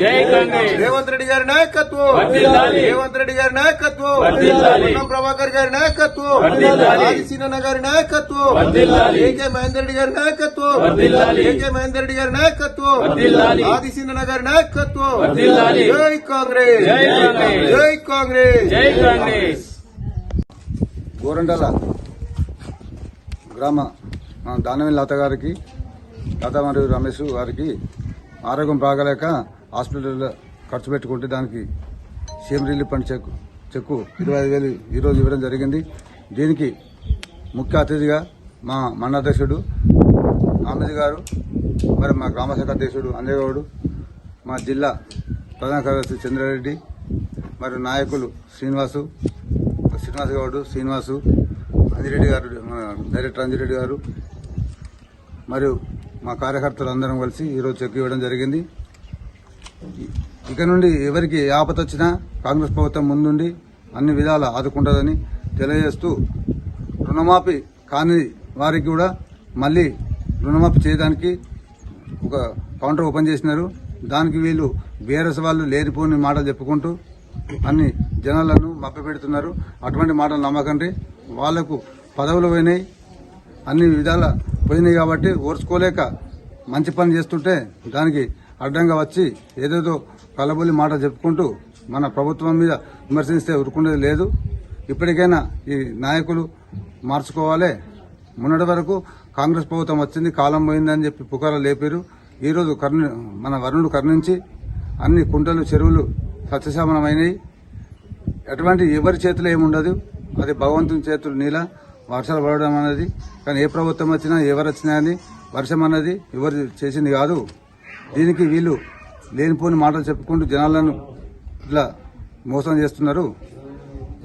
జై కాంగ్రెస్ రేవంత్ రెడ్డి గారి నాయకత్వం. రేవంత్ రెడ్డి గారి నాయకత్వం. పొన్నం ప్రభాకర్ గారి నాయకత్వం. ఆదిశీనన్న గారి నాయకత్వం. ఏకే మహేందర్ రెడ్డి గారి నాయకత్వం. ఏకే మహేందర్ రెడ్డి గారి నాయకత్వం వర్ధిల్లాలి. ఆదిశీనన్న గారి నాయకత్వం. జై కాంగ్రెస్ జై కాంగ్రెస్. జై కాంగ్రెస్ జై కాంగ్రెస్ గోరండల గ్రామ ఆ, దానవేలి లత గారికి లత మరియు రమేష్ గారికి ఆరోగ్యం బాగలేక హాస్పిటల్లో ఖర్చు పెట్టుకుంటే దానికి CM relief fund cheque cheque ఇరవై ఐదు వేలు ఈరోజు ఇవ్వడం జరిగింది. దీనికి ముఖ్య అతిథిగా మా మండలాధ్యక్షుడు ఆమెద్ గారు మరి మా గ్రామ శాఖ అధ్యక్షుడు అంజయగౌడు మా జిల్లా ప్రధాన కార్యదర్శి చంద్రారెడ్డి మరియు నాయకులు శ్రీనివాసు శ్రీనివాస్ గౌడు శ్రీనివాసు అంజిరెడ్డి గారు మన డైరెక్టర్ అంజిరెడ్డి గారు మరియు మా కార్యకర్తలు అందరం కలిసి ఈరోజు చెక్ ఇవ్వడం జరిగింది. ఇక నుండి ఎవరికి ఆపత వచ్చినా కాంగ్రెస్ ప్రభుత్వం ముందుండి అన్ని విధాలు ఆదుకుంటుందని తెలియజేస్తూ రుణమాఫీ కాని వారికి కూడా మళ్ళీ రుణమాఫీ చేయడానికి ఒక కౌంటర్ ఓపెన్ చేసినారు. దానికి వీళ్ళు బీఆర్ఎస్ వాళ్ళు లేనిపోని మాటలు చెప్పుకుంటూ అన్ని జనాలను మభ్యపెడుతున్నారు. అటువంటి మాటలు నమ్మకండి. వాళ్ళకు పదవులు పోయినాయి. అన్ని విధాల పోయినాయి కాబట్టి ఓర్చుకోలేక మంచి పని చేస్తుంటే దానికి అడ్డంగా వచ్చి ఏదేదో కలబొలి మాట చెప్పుకుంటూ మన ప్రభుత్వం మీద విమర్శిస్తే ఉరుకునేది లేదు. ఇప్పటికైనా ఈ నాయకులు మార్చుకోవాలి. మొన్నటి వరకు కాంగ్రెస్ ప్రభుత్వం వచ్చింది కాలం పోయిందని చెప్పి పుకార లేపారు. ఈరోజు కర్ణ మన వరుణుడు కర్ణించి అన్ని కుంటలు చెరువులు సత్యశామనమైనవి ఎటువంటి ఎవరి చేతిలో ఏముండదు. అది భగవంతుని చేతులు నీల వర్షాలు పడడం అనేది కానీ ఏ ప్రభుత్వం వచ్చినా ఎవరు వచ్చినా అని వర్షం అనేది ఎవరు చేసింది కాదు. దీనికి వీళ్ళు లేనిపోని మాటలు చెప్పుకుంటూ జనాలను ఇట్లా మోసం చేస్తున్నారు.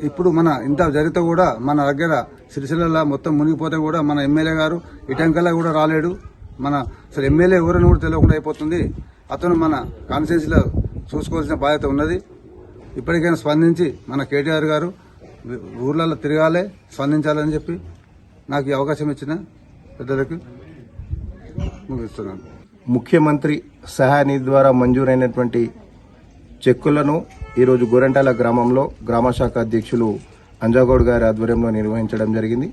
ఇప్పుడు మన ఇంత జరిగితే కూడా మన దగ్గర సిరిసిల్ల మొత్తం మునిగిపోతే కూడా మన ఎమ్మెల్యే గారు ఇటంకల్లా కూడా రాలేడు. మన అసలు ఎమ్మెల్యే ఎవరని కూడా తెలియకుండా అయిపోతుంది. అతను మన కాన్స్టిట్యూన్సీలో చూసుకోవాల్సిన బాధ్యత ఉన్నది. ఇప్పటికైనా స్పందించి మన కేటీఆర్ గారు ఊర్లలో తిరగాలి స్పందించాలని చెప్పి నాకు ఈ అవకాశం ఇచ్చిన పెద్దలకు ముగిస్తున్నాను. ముఖ్యమంత్రి సహాయనిధి ద్వారా మంజూరైనటువంటి చెక్కులను ఈరోజు గోరంటాల గ్రామంలో గ్రామ శాఖ అధ్యక్షులు అంజాగౌడ్ గారి ఆధ్వర్యంలో నిర్వహించడం జరిగింది.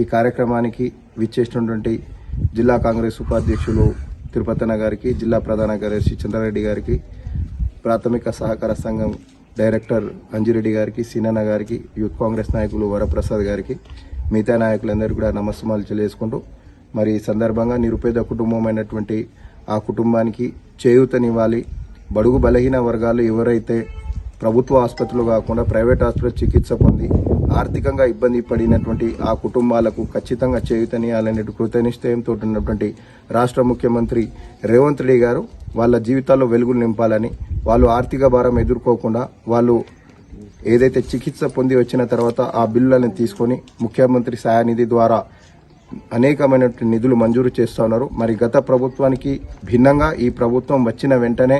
ఈ కార్యక్రమానికి విచ్చేసినటువంటి జిల్లా కాంగ్రెస్ ఉపాధ్యక్షులు తిరుపతన గారికి జిల్లా ప్రధాన కార్యదర్శి చంద్రారెడ్డి గారికి ప్రాథమిక సహకార సంఘం డైరెక్టర్ అంజిరెడ్డి గారికి సీనన్న గారికి యూత్ కాంగ్రెస్ నాయకులు వరప్రసాద్ గారికి మిగతా నాయకులందరూ కూడా నమస్సుమాలు తెలియజేసుకుంటూ మరి ఈ సందర్భంగా నిరుపేద కుటుంబం అయినటువంటి ఆ కుటుంబానికి చేయూతనివ్వాలి. బడుగు బలహీన వర్గాలు ఎవరైతే ప్రభుత్వ ఆసుపత్రులు కాకుండా ప్రైవేట్ ఆసుపత్రి చికిత్స పొంది ఆర్థికంగా ఇబ్బంది పడినటువంటి ఆ కుటుంబాలకు ఖచ్చితంగా చేయుతనియాలనే కృతనిశ్చయంతో ఉన్నటువంటి రాష్ట్ర ముఖ్యమంత్రి రేవంత్ రెడ్డి గారు వాళ్ళ జీవితాల్లో వెలుగులు నింపాలని వాళ్ళు ఆర్థిక భారం ఎదుర్కోకుండా వాళ్ళు ఏదైతే చికిత్స పొంది వచ్చిన తర్వాత ఆ బిల్లులను తీసుకొని ముఖ్యమంత్రి సహాయనిధి ద్వారా అనేకమైనటువంటి నిధులు మంజూరు చేస్తూ ఉన్నారు. మరి గత ప్రభుత్వానికి భిన్నంగా ఈ ప్రభుత్వం వచ్చిన వెంటనే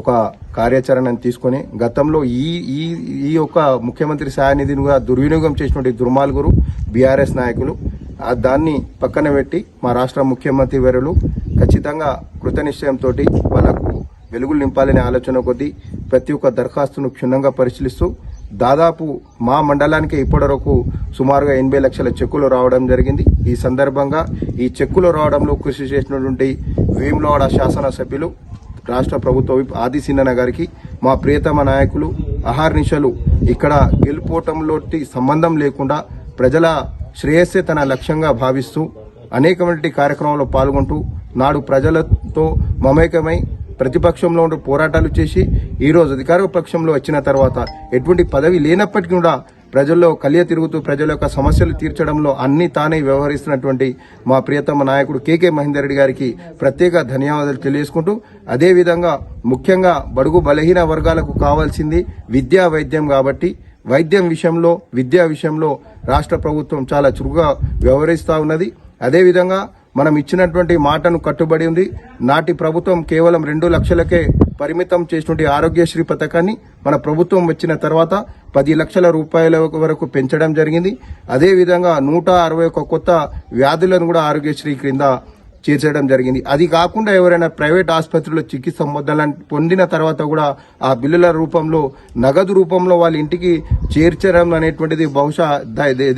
ఒక కార్యాచరణను తీసుకొని గతంలో ఈ ఈ ఈ యొక్క ముఖ్యమంత్రి సహాయనిధిని కూడా దుర్వినియోగం చేసినటువంటి దుర్మార్గురు బీఆర్ఎస్ నాయకులు దాన్ని పక్కన పెట్టి మా రాష్ట్ర ముఖ్యమంత్రి వర్యులు ఖచ్చితంగా కృతనిశ్చయంతో వాళ్ళకు వెలుగులు నింపాలనే ఆలోచన కొద్దీ ప్రతి ఒక్క దరఖాస్తును క్షుణ్ణంగా పరిశీలిస్తూ దాదాపు మా మండలానికి ఇప్పటివరకు సుమారుగా ఎనభై లక్షల చెక్కులు రావడం జరిగింది. ఈ సందర్భంగా ఈ చెక్కులు రావడంలో కృషి చేసినటువంటి వేములవాడ శాసనసభ్యులు రాష్ట్ర ప్రభుత్వ విప్ ఆదిశీనన్న గారికి మా ప్రియతమ నాయకులు అహార్నిశలు ఇక్కడ గెలుపోవటంలోటి సంబంధం లేకుండా ప్రజల శ్రేయస్సే తన లక్ష్యంగా భావిస్తూ అనేకమైన కార్యక్రమంలో పాల్గొంటూ నాడు ప్రజలతో మమేకమై ప్రతిపక్షంలో ఉండి పోరాటాలు చేసి ఈ రోజు అధికార పక్షంలో వచ్చిన తర్వాత ఎటువంటి పదవి లేనప్పటికీ కూడా ప్రజల్లో కలియ తిరుగుతూ ప్రజల యొక్క సమస్యలు తీర్చడంలో అన్ని తానే వ్యవహరిస్తున్నటువంటి మా ప్రియతమ నాయకుడు కేకే మహేందర్ రెడ్డి గారికి ప్రత్యేక ధన్యవాదాలు తెలియజేసుకుంటూ అదేవిధంగా ముఖ్యంగా బడుగు బలహీన వర్గాలకు కావాల్సింది విద్యా వైద్యం కాబట్టి వైద్యం విషయంలో విద్యా విషయంలో రాష్ట్ర ప్రభుత్వం చాలా చురుగ్గా వ్యవహరిస్తూ ఉన్నది. అదేవిధంగా మనం ఇచ్చినటువంటి మాటను కట్టుబడి ఉంది. నాటి ప్రభుత్వం కేవలం రెండు లక్షలకే పరిమితం చేసినటువంటి ఆరోగ్యశ్రీ పథకాన్ని మన ప్రభుత్వం వచ్చిన తర్వాత పది లక్షల రూపాయల వరకు పెంచడం జరిగింది. అదేవిధంగా నూట అరవై ఒక్క కొత్త వ్యాధులను కూడా ఆరోగ్యశ్రీ క్రింద చేర్చడం జరిగింది. అది కాకుండా ఎవరైనా ప్రైవేట్ ఆసుపత్రిలో చికిత్స మొదలని పొందిన తర్వాత కూడా ఆ బిల్లుల రూపంలో నగదు రూపంలో వాళ్ళ ఇంటికి చేర్చడం అనేటువంటిది బహుశా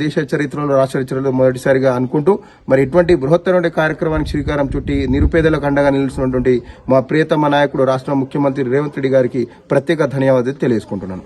దేశ చరిత్రలో రాష్ట్ర చరిత్రలో మొదటిసారిగా అనుకుంటూ మరి ఇటువంటి బృహత్తర కార్యక్రమానికి శ్రీకారం చుట్టి నిరుపేదలకు అండగా నిలుస్తున్నటువంటి మా ప్రియతమ నాయకుడు రాష్ట్ర ముఖ్యమంత్రి రేవంత్ రెడ్డి గారికి ప్రత్యేక ధన్యవాదాలు తెలియజేసుకుంటున్నాను.